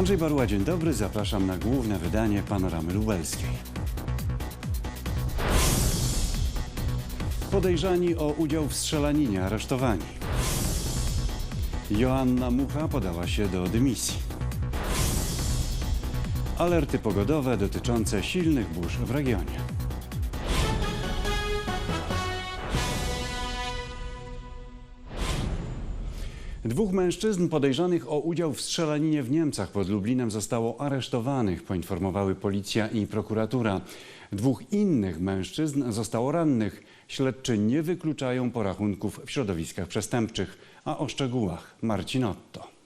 Andrzej Baruła, dzień dobry. Zapraszam na główne wydanie Panoramy Lubelskiej. Podejrzani o udział w strzelaninie aresztowani. Joanna Mucha podała się do dymisji. Alerty pogodowe dotyczące silnych burz w regionie. Dwóch mężczyzn podejrzanych o udział w strzelaninie w Niemcach pod Lublinem zostało aresztowanych, poinformowały policja i prokuratura. Dwóch innych mężczyzn zostało rannych. Śledczy nie wykluczają porachunków w środowiskach przestępczych. A o szczegółach Marcin Otto.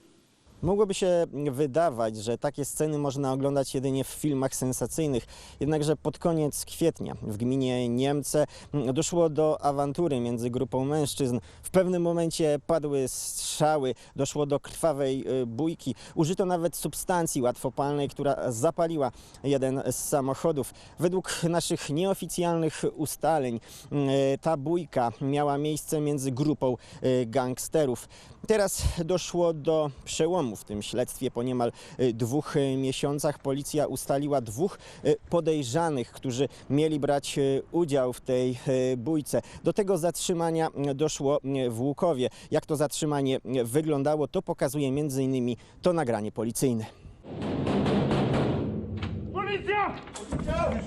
Mogłoby się wydawać, że takie sceny można oglądać jedynie w filmach sensacyjnych. Jednakże pod koniec kwietnia w gminie Niemce doszło do awantury między grupą mężczyzn. W pewnym momencie padły strzały, doszło do krwawej y, bójki. Użyto nawet substancji łatwopalnej, która zapaliła jeden z samochodów. Według naszych nieoficjalnych ustaleń y, ta bójka miała miejsce między grupą y, gangsterów. Teraz doszło do przełomu w tym śledztwie. Po niemal y, dwóch y, miesiącach policja ustaliła dwóch y, podejrzanych, którzy mieli brać udział w tej bójce. Do tego zatrzymania doszło w Łukowie. Jak to zatrzymanie wyglądało, to pokazuje m.in. to nagranie policyjne. Policja!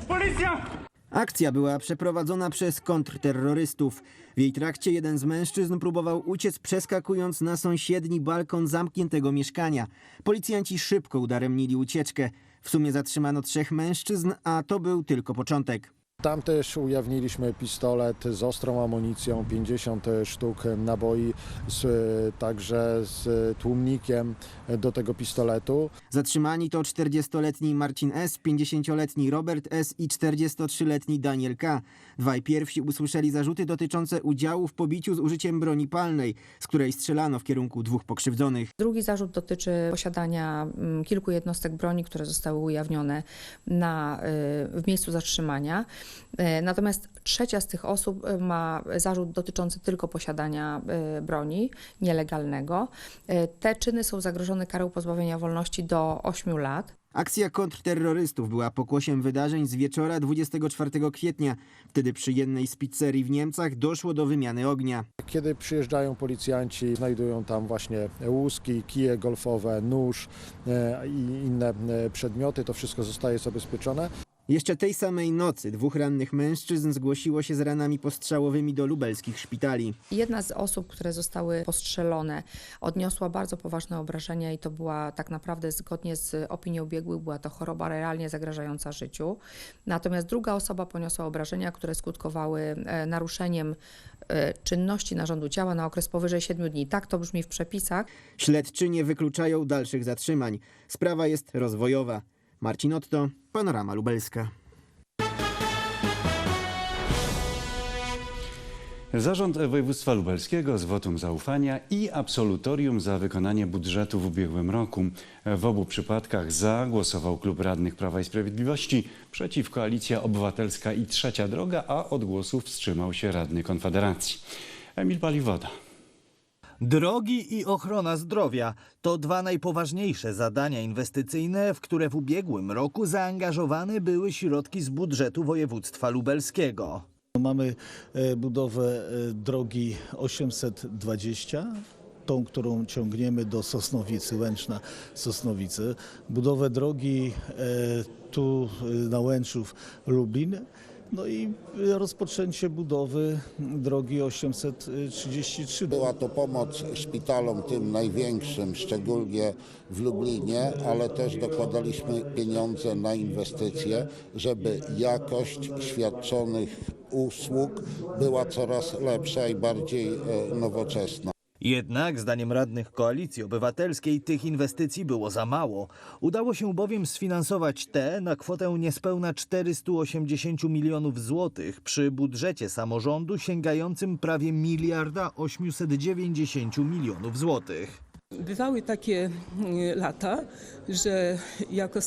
Policja! Akcja była przeprowadzona przez kontrterrorystów. W jej trakcie jeden z mężczyzn próbował uciec przeskakując na sąsiedni balkon zamkniętego mieszkania. Policjanci szybko udaremnili ucieczkę. W sumie zatrzymano trzech mężczyzn, a to był tylko początek. Tam też ujawniliśmy pistolet z ostrą amunicją, 50 sztuk naboi, z, także z tłumnikiem do tego pistoletu. Zatrzymani to 40-letni Marcin S., 50-letni Robert S. i 43-letni Daniel K. Dwaj pierwsi usłyszeli zarzuty dotyczące udziału w pobiciu z użyciem broni palnej, z której strzelano w kierunku dwóch pokrzywdzonych. Drugi zarzut dotyczy posiadania mm, kilku jednostek broni, które zostały ujawnione na, y, w miejscu zatrzymania. Y, Natomiast trzecia z tych osób y, ma zarzut dotyczący tylko posiadania y, broni nielegalnego. Te czyny są zagrożone karą pozbawienia wolności do 8 lat. Akcja kontrterrorystów była pokłosiem wydarzeń z wieczora 24 kwietnia. Wtedy przy jednej z pizzerii w Niemcach doszło do wymiany ognia. Kiedy przyjeżdżają policjanci, znajdują tam właśnie łuski, kije golfowe, nóż e, i inne e, przedmioty, to wszystko zostaje zabezpieczone. Jeszcze tej samej nocy dwóch rannych mężczyzn zgłosiło się z ranami postrzałowymi do lubelskich szpitali. Jedna z osób, które zostały postrzelone, odniosła bardzo poważne obrażenia i to była tak naprawdę zgodnie z opinią biegłych, była to choroba realnie zagrażająca życiu. Natomiast druga osoba poniosła obrażenia, które skutkowały e, naruszeniem e, czynności narządu ciała na okres powyżej 7 dni. Tak to brzmi w przepisach. Śledczy nie wykluczają dalszych zatrzymań. Sprawa jest rozwojowa. Marcin Otto, Panorama Lubelska. Zarząd Województwa Lubelskiego z wotum zaufania i absolutorium za wykonanie budżetu w ubiegłym roku. W obu przypadkach za głosował Klub Radnych Prawa i Sprawiedliwości, przeciw Koalicja Obywatelska i Trzecia Droga, a od głosów wstrzymał się radny Konfederacji. Emil Paliwoda. Drogi i ochrona zdrowia to dwa najpoważniejsze zadania inwestycyjne, w które w ubiegłym roku zaangażowane były środki z budżetu województwa lubelskiego. Mamy e, budowę e, drogi 820, tą, którą ciągniemy do Sosnowicy, Łęczna Sosnowicy. Budowę drogi e, tu na Łęczów Lublin. No i rozpoczęcie budowy drogi 833. Była to pomoc szpitalom, tym największym, szczególnie w Lublinie, ale też dokładaliśmy pieniądze na inwestycje, żeby jakość świadczonych usług była coraz lepsza i bardziej e, nowoczesna. Jednak, zdaniem radnych Koalicji Obywatelskiej, tych inwestycji było za mało. Udało się bowiem sfinansować te na kwotę niespełna 480 milionów złotych przy budżecie samorządu sięgającym prawie miliarda 890 milionów złotych. Bywały takie e, lata, że jako e,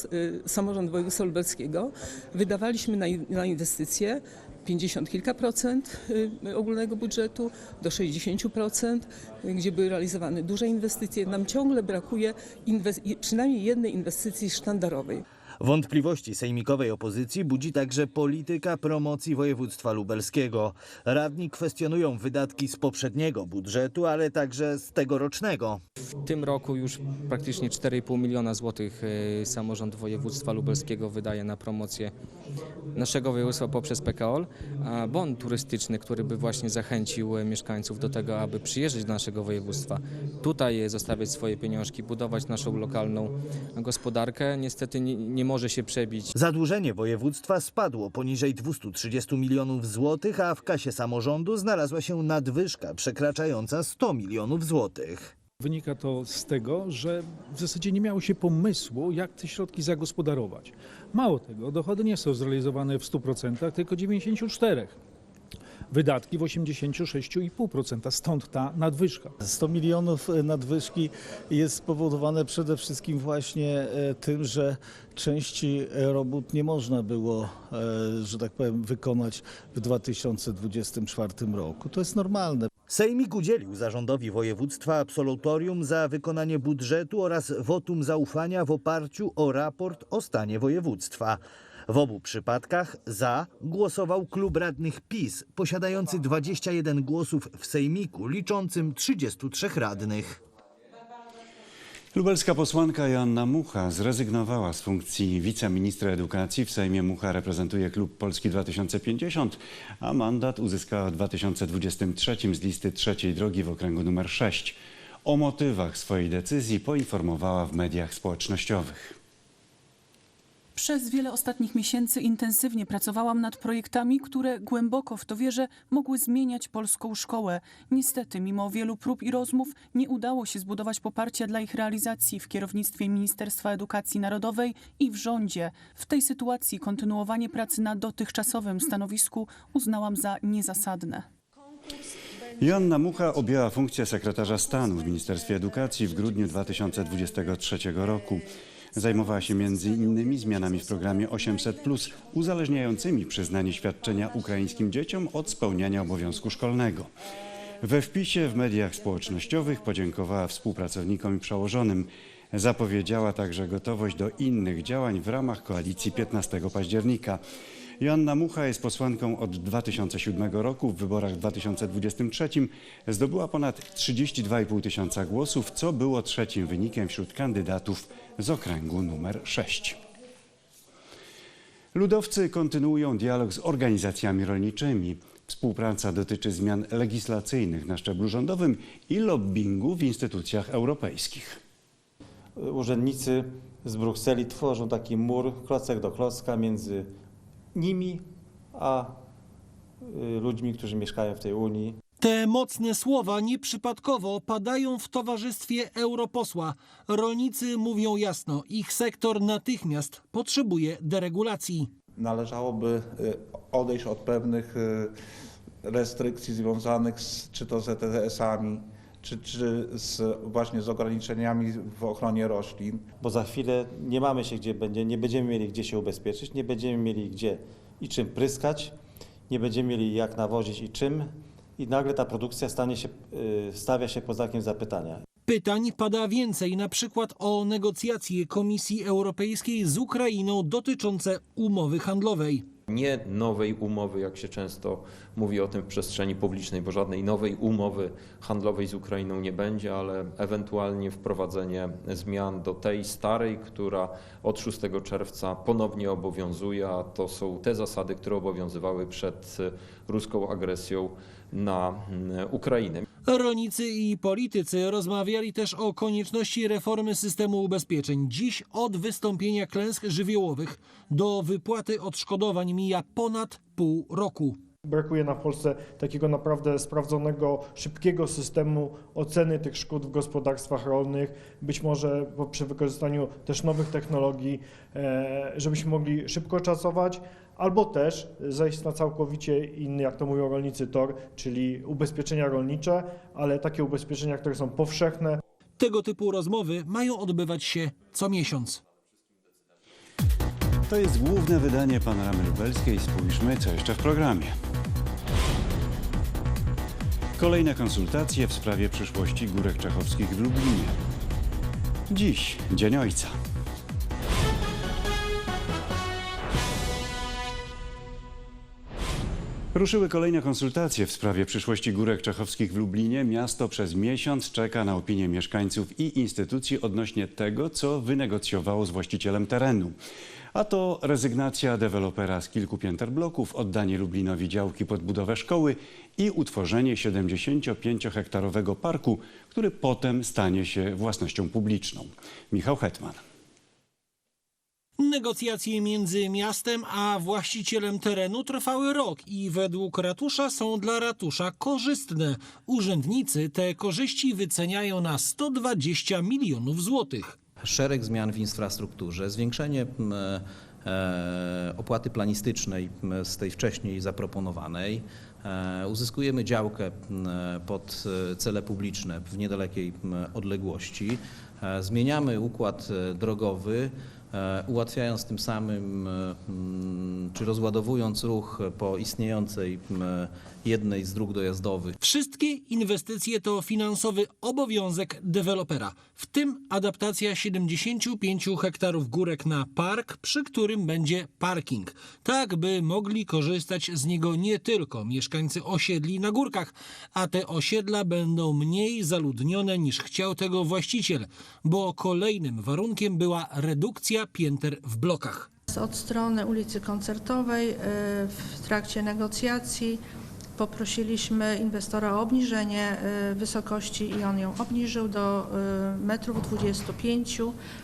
samorząd województwa lubelskiego wydawaliśmy na inwestycje 50 kilka procent y, ogólnego budżetu do 60 procent, y, gdzie były realizowane duże inwestycje. Nam ciągle brakuje przynajmniej jednej inwestycji sztandarowej. Wątpliwości sejmikowej opozycji budzi także polityka promocji województwa lubelskiego. Radni kwestionują wydatki z poprzedniego budżetu, ale także z tegorocznego. W tym roku już praktycznie 4,5 miliona złotych e, samorząd województwa lubelskiego wydaje na promocję naszego województwa poprzez PKOL, a bon turystyczny, który by właśnie zachęcił e, mieszkańców do tego, aby przyjeżdżać do naszego województwa, tutaj e, zostawiać swoje pieniążki, budować naszą lokalną gospodarkę, niestety nie, nie może się przebić Zadłużenie województwa spadło poniżej 230 milionów złotych, a w kasie samorządu znalazła się nadwyżka przekraczająca 100 milionów złotych. Wynika to z tego, że w zasadzie nie miało się pomysłu, jak te środki zagospodarować. Mało tego, dochody nie są zrealizowane w 100%, tylko 94%. Wydatki w 86,5%, stąd ta nadwyżka. 100 milionów e, nadwyżki jest spowodowane przede wszystkim właśnie e, tym, że części robót nie można było, e, że tak powiem, wykonać w 2024 roku. To jest normalne. Sejmik udzielił zarządowi województwa absolutorium za wykonanie budżetu oraz wotum zaufania w oparciu o raport o stanie województwa. W obu przypadkach za głosował klub radnych PiS, posiadający 21 głosów w sejmiku, liczącym 33 radnych. Lubelska posłanka Joanna Mucha zrezygnowała z funkcji wiceministra edukacji. W Sejmie Mucha reprezentuje klub Polski 2050, a mandat uzyskała w 2023 z listy trzeciej drogi w okręgu numer 6. O motywach swojej decyzji poinformowała w mediach społecznościowych. Przez wiele ostatnich miesięcy intensywnie pracowałam nad projektami, które głęboko w to wierzę mogły zmieniać polską szkołę. Niestety, mimo wielu prób i rozmów, nie udało się zbudować poparcia dla ich realizacji w kierownictwie Ministerstwa Edukacji Narodowej i w rządzie. W tej sytuacji kontynuowanie pracy na dotychczasowym stanowisku uznałam za niezasadne. Joanna Mucha objęła funkcję sekretarza stanu w Ministerstwie Edukacji w grudniu 2023 roku. Zajmowała się innymi zmianami w programie 800+, uzależniającymi przyznanie świadczenia ukraińskim dzieciom od spełniania obowiązku szkolnego. We wpisie w mediach społecznościowych podziękowała współpracownikom i przełożonym. Zapowiedziała także gotowość do innych działań w ramach koalicji 15 października. Joanna Mucha jest posłanką od 2007 roku. W wyborach w 2023 zdobyła ponad 32,5 tysiąca głosów, co było trzecim wynikiem wśród kandydatów z okręgu numer 6. Ludowcy kontynuują dialog z organizacjami rolniczymi. Współpraca dotyczy zmian legislacyjnych na szczeblu rządowym i lobbingu w instytucjach europejskich. Urzędnicy z Brukseli tworzą taki mur, klocek do klocka między nimi a y, ludźmi, którzy mieszkają w tej Unii. Te mocne słowa nieprzypadkowo padają w towarzystwie europosła. Rolnicy mówią jasno, ich sektor natychmiast potrzebuje deregulacji. Należałoby y, odejść od pewnych y, restrykcji związanych z, czy to z ETS-ami, czy, czy z, właśnie z ograniczeniami w ochronie roślin. Bo za chwilę nie mamy się gdzie będzie, nie będziemy mieli gdzie się ubezpieczyć, nie będziemy mieli gdzie i czym pryskać, nie będziemy mieli jak nawozić i czym. I nagle ta produkcja stanie się, y, stawia się pod znakiem zapytania. Pytań pada więcej, na przykład o negocjacje Komisji Europejskiej z Ukrainą dotyczące umowy handlowej. Nie nowej umowy, jak się często mówi o tym w przestrzeni publicznej, bo żadnej nowej umowy handlowej z Ukrainą nie będzie, ale ewentualnie wprowadzenie zmian do tej starej, która od 6 czerwca ponownie obowiązuje, a to są te zasady, które obowiązywały przed ruską agresją na Ukrainę. Rolnicy i politycy rozmawiali też o konieczności reformy systemu ubezpieczeń. Dziś od wystąpienia klęsk żywiołowych do wypłaty odszkodowań mija ponad pół roku. Brakuje nam w Polsce takiego naprawdę sprawdzonego, szybkiego systemu oceny tych szkód w gospodarstwach rolnych, być może przy wykorzystaniu też nowych technologii, e, żebyśmy mogli szybko szacować, albo też zejść na całkowicie inny, jak to mówią rolnicy, tor, czyli ubezpieczenia rolnicze, ale takie ubezpieczenia, które są powszechne, Tego typu rozmowy mają odbywać się co miesiąc. To jest główne wydanie Panoramy Lubelskiej. Spójrzmy, co jeszcze w programie. Kolejne konsultacje w sprawie przyszłości górek czechowskich w Lublinie. Dziś Dzień Ojca. Ruszyły kolejne konsultacje w sprawie przyszłości górek czechowskich w Lublinie. Miasto przez miesiąc czeka na opinię mieszkańców i instytucji odnośnie tego, co wynegocjowało z właścicielem terenu. A to rezygnacja dewelopera z kilku pięter bloków, oddanie Lublinowi działki pod budowę szkoły i utworzenie 75-hektarowego parku, który potem stanie się własnością publiczną. Michał Hetman. Negocjacje między miastem a właścicielem terenu trwały rok i według ratusza są dla ratusza korzystne. Urzędnicy te korzyści wyceniają na 120 milionów złotych. szereg zmian w infrastrukturze, zwiększenie m, e, opłaty planistycznej m, z tej wcześniej zaproponowanej. E, Uzyskujemy działkę m, pod e, cele publiczne w niedalekiej odległości. E, Zmieniamy układ e, drogowy, e, ułatwiając tym samym e, m, czy rozładowując ruch po istniejącej jednej z dróg dojazdowych. Wszystkie inwestycje to finansowy obowiązek dewelopera, w tym adaptacja 75 hektarów górek na park, przy którym będzie parking, tak by mogli korzystać z niego nie tylko mieszkańcy osiedli na górkach, a te osiedla będą mniej zaludnione niż chciał tego właściciel, bo kolejnym warunkiem była redukcja pięter w blokach. Od strony ulicy Koncertowej y, w trakcie negocjacji poprosiliśmy inwestora o obniżenie y, wysokości i on ją obniżył do y, metrów 25,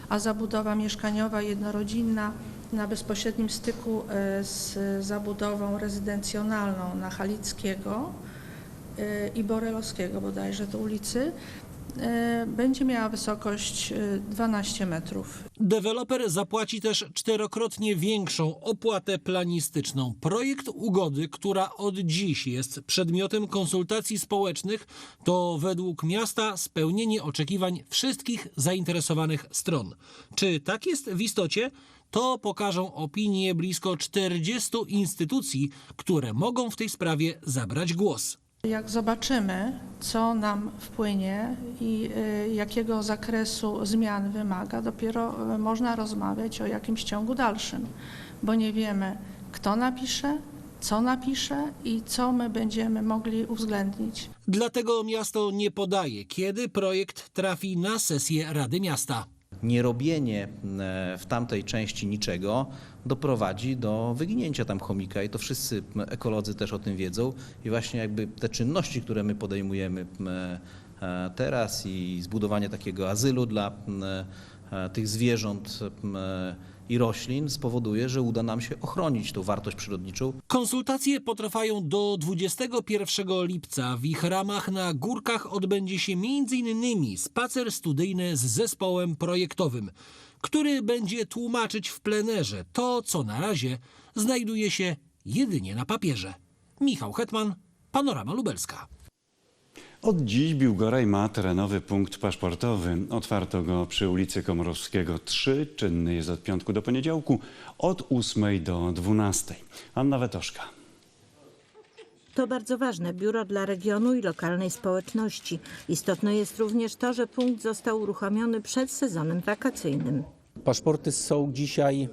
a zabudowa mieszkaniowa jednorodzinna na bezpośrednim styku y, z zabudową rezydencjonalną na Halickiego y, i Borelowskiego bodajże to ulicy. y, będzie miała wysokość y, 12 metrów. Deweloper zapłaci też czterokrotnie większą opłatę planistyczną. Projekt ugody, która od dziś jest przedmiotem konsultacji społecznych, to według miasta spełnienie oczekiwań wszystkich zainteresowanych stron. Czy tak jest w istocie? To pokażą opinie blisko 40 instytucji, które mogą w tej sprawie zabrać głos. Jak zobaczymy, co nam wpłynie i y, jakiego zakresu zmian wymaga, dopiero y, można rozmawiać o jakimś ciągu dalszym, bo nie wiemy, kto napisze, co napisze i co my będziemy mogli uwzględnić. Dlatego miasto nie podaje, kiedy projekt trafi na sesję Rady Miasta. Nierobienie e, w tamtej części niczego doprowadzi do wyginięcia tam chomika i to wszyscy ekolodzy też o tym wiedzą. I właśnie jakby te czynności, które my podejmujemy e, teraz i zbudowanie takiego azylu dla e, tych zwierząt i roślin spowoduje, że uda nam się ochronić tą wartość przyrodniczą. Konsultacje potrwają do 21 lipca. W ich ramach na górkach odbędzie się m.in. spacer studyjny z zespołem projektowym, który będzie tłumaczyć w plenerze to, co na razie znajduje się jedynie na papierze. Michał Hetman, Panorama Lubelska. Od dziś Biłgoraj ma terenowy punkt paszportowy. Otwarto go przy ulicy Komorowskiego 3. Czynny jest od piątku do poniedziałku od 8 do 12. Anna Wetoszka. To bardzo ważne biuro dla regionu i lokalnej społeczności. Istotne jest również to, że punkt został uruchomiony przed sezonem wakacyjnym. Paszporty są dzisiaj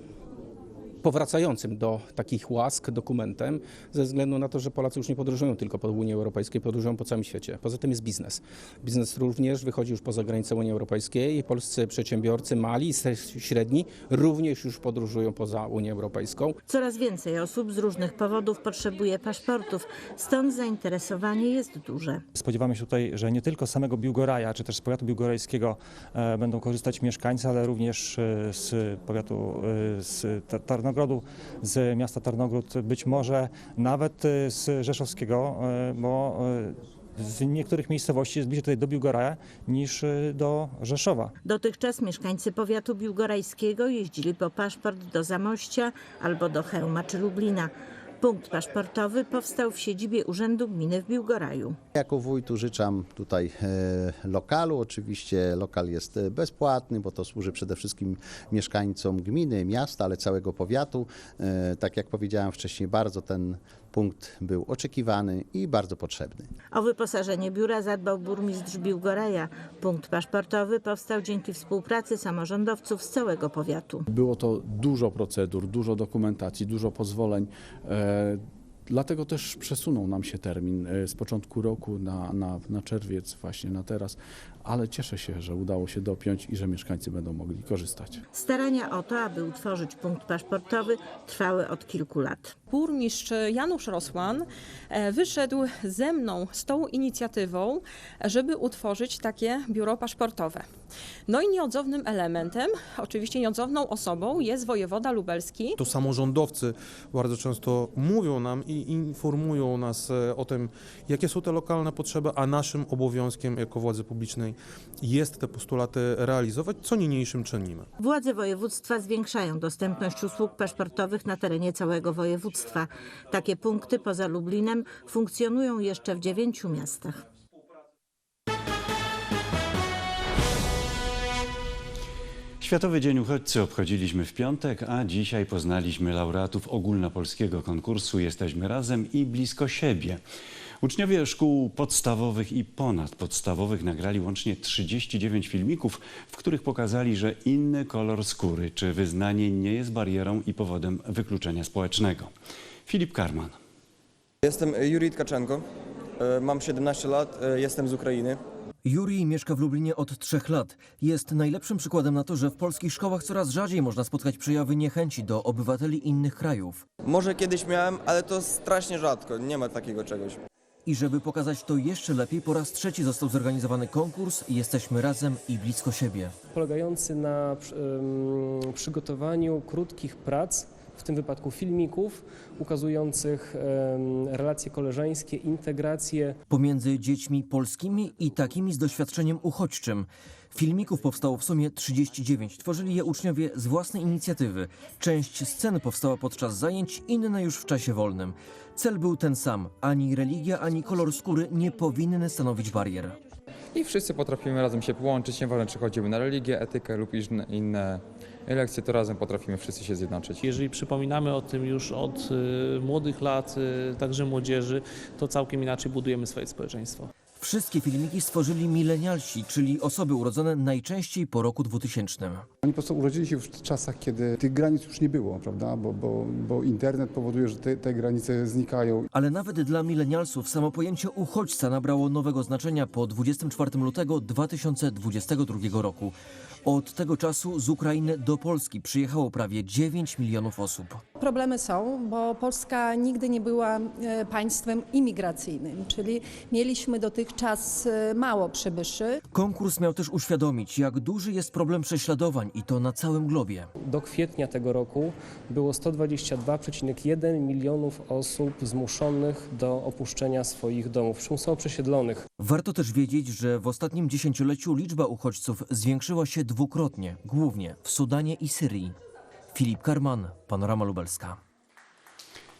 powracającym do takich łask dokumentem, ze względu na to, że Polacy już nie podróżują tylko po Unii Europejskiej, podróżują po całym świecie. Poza tym jest biznes. Biznes również wychodzi już poza granicę Unii Europejskiej i polscy przedsiębiorcy, mali i średni, również już podróżują poza Unię Europejską. Coraz więcej osób z różnych powodów potrzebuje paszportów, stąd zainteresowanie jest duże. Spodziewamy się tutaj, że nie tylko z samego Biłgoraja, czy też z powiatu biłgorajskiego e, będą korzystać mieszkańcy, ale również e, z powiatu, e, z Tar- Tarnogrodu, z miasta Tarnogród, być może nawet e, z Rzeszowskiego, e, bo e, w niektórych miejscowości jest bliżej tutaj do Biłgoraja niż do Rzeszowa. Dotychczas mieszkańcy powiatu biłgorajskiego jeździli po paszport do Zamościa albo do Chełma czy Lublina. Punkt paszportowy powstał w siedzibie Urzędu Gminy w Biłgoraju. Jako wójt użyczam tutaj e, lokalu. Oczywiście lokal jest e, bezpłatny, bo to służy przede wszystkim mieszkańcom gminy, miasta, ale całego powiatu. E, Tak jak powiedziałem wcześniej, bardzo ten punkt był oczekiwany i bardzo potrzebny. O wyposażenie biura zadbał burmistrz Biłgoraja. Punkt paszportowy powstał dzięki współpracy samorządowców z całego powiatu. Było to dużo procedur, dużo dokumentacji, dużo pozwoleń. E, Dlatego też przesunął nam się termin e, z początku roku na, na, na czerwiec, właśnie na teraz, ale cieszę się, że udało się dopiąć i że mieszkańcy będą mogli korzystać. Starania o to, aby utworzyć punkt paszportowy, trwały od kilku lat. burmistrz Janusz Rosman e, wyszedł ze mną z tą inicjatywą, żeby utworzyć takie biuro paszportowe. No i nieodzownym elementem, oczywiście nieodzowną osobą jest wojewoda lubelski. To samorządowcy bardzo często mówią nam i informują nas e, o tym, jakie są te lokalne potrzeby, a naszym obowiązkiem jako władzy publicznej jest te postulaty realizować, co niniejszym czynimy. Władze województwa zwiększają dostępność usług paszportowych na terenie całego województwa. Takie punkty poza Lublinem funkcjonują jeszcze w dziewięciu miastach. Światowy Dzień Uchodźcy obchodziliśmy w piątek, a dzisiaj poznaliśmy laureatów ogólnopolskiego konkursu Jesteśmy Razem i Blisko Siebie. Uczniowie szkół podstawowych i ponadpodstawowych nagrali łącznie 39 filmików, w których pokazali, że inny kolor skóry czy wyznanie nie jest barierą i powodem wykluczenia społecznego. Filip Karman. Jestem Jurij Tkaczenko, e, mam 17 lat, e, jestem z Ukrainy. Jurij mieszka w Lublinie od trzech lat. Jest najlepszym przykładem na to, że w polskich szkołach coraz rzadziej można spotkać przejawy niechęci do obywateli innych krajów. Może kiedyś miałem, ale to strasznie rzadko, nie ma takiego czegoś. I żeby pokazać to jeszcze lepiej, po raz trzeci został zorganizowany konkurs Jesteśmy razem i blisko siebie. polegający na przygotowaniu krótkich prac, w tym wypadku filmików, ukazujących relacje koleżeńskie, integrację. Pomiędzy dziećmi polskimi i takimi z doświadczeniem uchodźczym. Filmików powstało w sumie 39. Tworzyli je uczniowie z własnej inicjatywy. Część scen powstała podczas zajęć, inne już w czasie wolnym. Cel był ten sam. Ani religia, ani kolor skóry nie powinny stanowić barier. I wszyscy potrafimy razem się połączyć, nieważne czy chodzimy na religię, etykę lub inne- lekcje, to razem potrafimy wszyscy się zjednoczyć. Jeżeli przypominamy o tym już od y, młodych lat, y, także młodzieży, to całkiem inaczej budujemy swoje społeczeństwo. Wszystkie filmiki stworzyli milenialsi, czyli osoby urodzone najczęściej po roku 2000. Oni po prostu urodzili się w czasach, kiedy tych granic już nie było, prawda? Bo, bo, bo internet powoduje, że te, te granice znikają. Ale nawet dla milenialsów samo pojęcie uchodźca nabrało nowego znaczenia po 24 lutego 2022 roku. Od tego czasu z Ukrainy do Polski przyjechało prawie 9 milionów osób. Problemy są, bo Polska nigdy nie była e, państwem imigracyjnym, czyli mieliśmy dotychczas e, mało przybyszy. Konkurs miał też uświadomić, jak duży jest problem prześladowań i to na całym globie. Do kwietnia tego roku było 122,1 milionów osób zmuszonych do opuszczenia swoich domów, przymusowo przesiedlonych. Warto też wiedzieć, że w ostatnim dziesięcioleciu liczba uchodźców zwiększyła się dwukrotnie, głównie w Sudanie i Syrii. Filip Karman, Panorama Lubelska.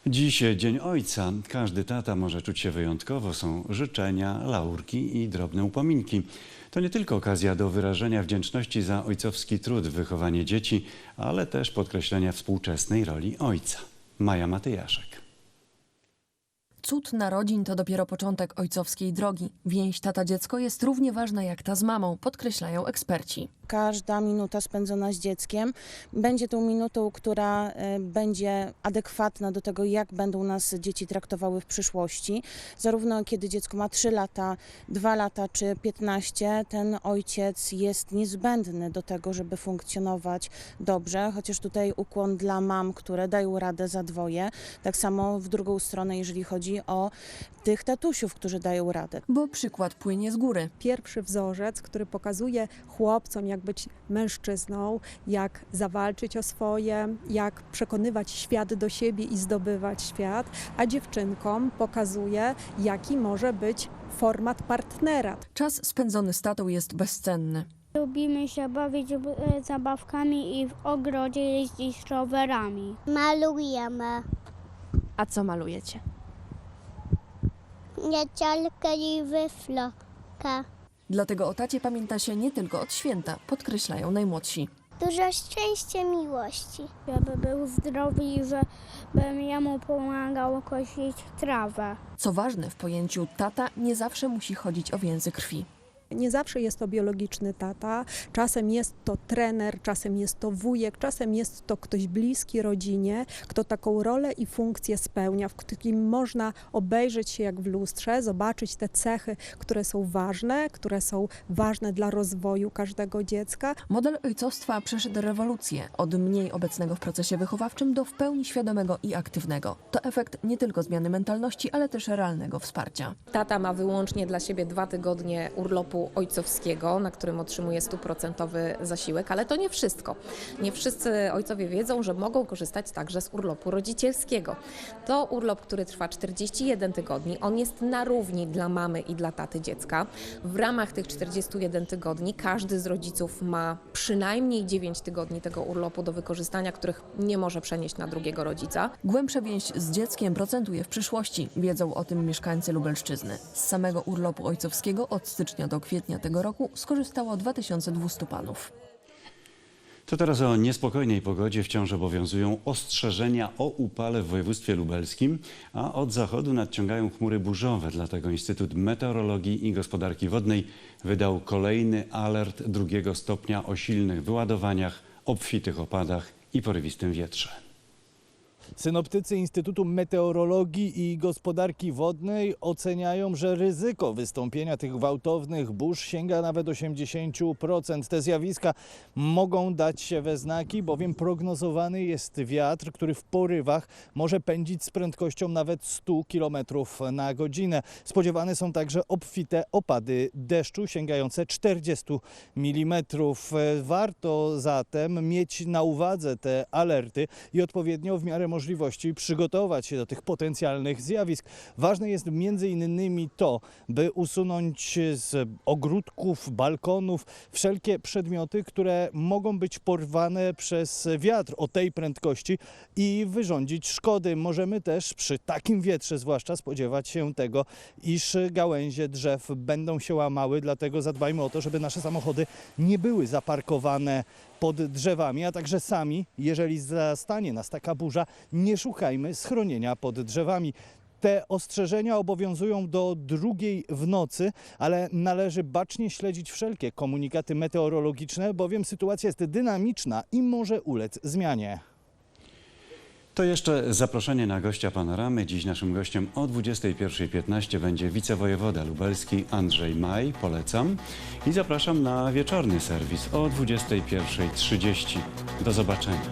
Dziś Dzień Ojca. Każdy tata może czuć się wyjątkowo. Są życzenia, laurki i drobne upominki. To nie tylko okazja do wyrażenia wdzięczności za ojcowski trud w wychowanie dzieci, ale też podkreślenia współczesnej roli ojca. Maja Matyjaszek. Cud narodzin to dopiero początek ojcowskiej drogi. Więź tata-dziecko jest równie ważna jak ta z mamą, podkreślają eksperci. Każda minuta spędzona z dzieckiem będzie tą minutą, która e, będzie adekwatna do tego, jak będą nas dzieci traktowały w przyszłości. Zarówno kiedy dziecko ma 3 lata, 2 lata czy 15, ten ojciec jest niezbędny do tego, żeby funkcjonować dobrze, chociaż tutaj ukłon dla mam, które dają radę za dwoje. Tak samo w drugą stronę, jeżeli chodzi o tych tatusiów, którzy dają radę. Bo przykład płynie z góry. Pierwszy wzorzec, który pokazuje chłopcom, jak być mężczyzną, jak zawalczyć o swoje, jak przekonywać świat do siebie i zdobywać świat, a dziewczynkom pokazuje, jaki może być format partnera. Czas spędzony z tatą jest bezcenny. Lubimy się bawić e, zabawkami i w ogrodzie jeździć rowerami. Malujemy. A co malujecie? Niecialkę i wyfloka. Dlatego o tacie pamięta się nie tylko od święta, podkreślają najmłodsi. Dużo szczęścia, miłości. Żeby był zdrowy i żebym ja mu pomagał kosić trawę. Co ważne, w pojęciu tata nie zawsze musi chodzić o więzy krwi. Nie zawsze jest to biologiczny tata, czasem jest to trener, czasem jest to wujek, czasem jest to ktoś bliski rodzinie, kto taką rolę i funkcję spełnia, w którym można obejrzeć się jak w lustrze, zobaczyć te cechy, które są ważne, które są ważne dla rozwoju każdego dziecka. Model ojcostwa przeszedł rewolucję od mniej obecnego w procesie wychowawczym do w pełni świadomego i aktywnego. To efekt nie tylko zmiany mentalności, ale też realnego wsparcia. Tata ma wyłącznie dla siebie dwa tygodnie urlopu ojcowskiego, na którym otrzymuje stuprocentowy zasiłek, ale to nie wszystko. Nie wszyscy ojcowie wiedzą, że mogą korzystać także z urlopu rodzicielskiego. To urlop, który trwa 41 tygodni. On jest na równi dla mamy i dla taty dziecka. W ramach tych 41 tygodni każdy z rodziców ma przynajmniej 9 tygodni tego urlopu do wykorzystania, których nie może przenieść na drugiego rodzica. Głębsza więź z dzieckiem procentuje w przyszłości. Wiedzą o tym mieszkańcy Lubelszczyzny. Z samego urlopu ojcowskiego od stycznia do kwietnia tego roku skorzystało 2200 panów. To teraz o niespokojnej pogodzie wciąż obowiązują ostrzeżenia o upale w województwie lubelskim, a od zachodu nadciągają chmury burzowe. Dlatego Instytut Meteorologii i Gospodarki Wodnej wydał kolejny alert drugiego stopnia o silnych wyładowaniach, obfitych opadach i porywistym wietrze. Synoptycy Instytutu Meteorologii i Gospodarki Wodnej oceniają, że ryzyko wystąpienia tych gwałtownych burz sięga nawet 80%. Te zjawiska mogą dać się we znaki, bowiem prognozowany jest wiatr, który w porywach może pędzić z prędkością nawet 100 km na godzinę. Spodziewane są także obfite opady deszczu sięgające 40 mm. Warto zatem mieć na uwadze te alerty i odpowiednio w miarę możliwości przygotować się do tych potencjalnych zjawisk. Ważne jest między innymi to, by usunąć z ogródków, balkonów wszelkie przedmioty, które mogą być porwane przez wiatr o tej prędkości i wyrządzić szkody. Możemy też przy takim wietrze zwłaszcza spodziewać się tego, iż gałęzie drzew będą się łamały, dlatego zadbajmy o to, żeby nasze samochody nie były zaparkowane pod drzewami, a także sami, jeżeli zastanie nas taka burza, nie szukajmy schronienia pod drzewami. Te ostrzeżenia obowiązują do drugiej w nocy, ale należy bacznie śledzić wszelkie komunikaty meteorologiczne, bowiem sytuacja jest dynamiczna i może ulec zmianie. To jeszcze zaproszenie na gościa panoramy. Dziś naszym gościem o 21.15 będzie wicewojewoda lubelski Andrzej Maj. Polecam. I zapraszam na wieczorny serwis o 21.30. Do zobaczenia.